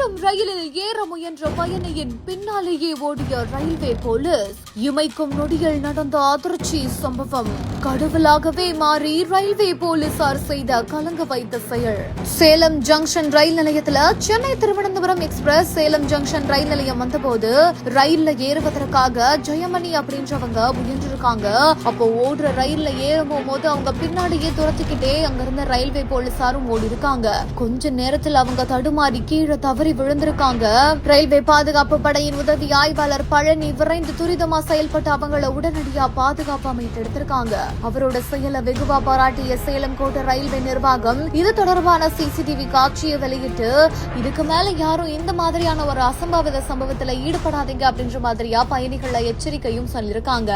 ஏற முயன்ற பயணியின் பின்னாலேயே ஓடிய ரயில்வே போலீஸ். இமைக்கும் நொடியில் நடந்த அதிர்ச்சி சம்பவம். கடவுளாகவே மாறி ரயில்வே போலீசார் செய்த கலங்க வைத்த செயல். சேலம் ஜங்ஷன் ரயில் நிலையத்துல Chennai Thiruvananthapuram express Salem junction rail நிலையம் வந்தபோது ரயில்ல ஏறுவதற்காக ஜெயமணி அப்படின்றவங்க முயன்றிருக்காங்க. அப்போ ஓடுற ரயில்ல ஏறும் போது அவங்க பின்னாடியே துரத்திக்கிட்டே அங்கிருந்த ரயில்வே போலீசாரும் ஓடி இருக்காங்க கொஞ்ச நேரத்தில் அவங்க தடுமாறி கீழே தவறி விழுந்திருக்காங்க. ரயில்வே பாதுகாப்பு படையின் உதவி ஆய்வாளர் பழனி விரைந்து துரிதமா செயல்பட்டு அவங்கள உடனடியா பாதுகாப்பு அமைத்து எடுத்திருக்காங்க. அவரோட செயலை வெகுவா பாராட்டிய சேலம் கோட்ட ரயில்வே நிர்வாகம் இது தொடர்பான சிசிடிவி காட்சியை வெளியிட்டு இதுக்கு மேல யாரும் இந்த மாதிரியான ஒரு அசம்பாவித சம்பவத்துல ஈடுபடாதீங்க அப்படின்ற மாதிரியா பயணிகளை எச்சரிக்கையும் சொல்லியிருக்காங்க.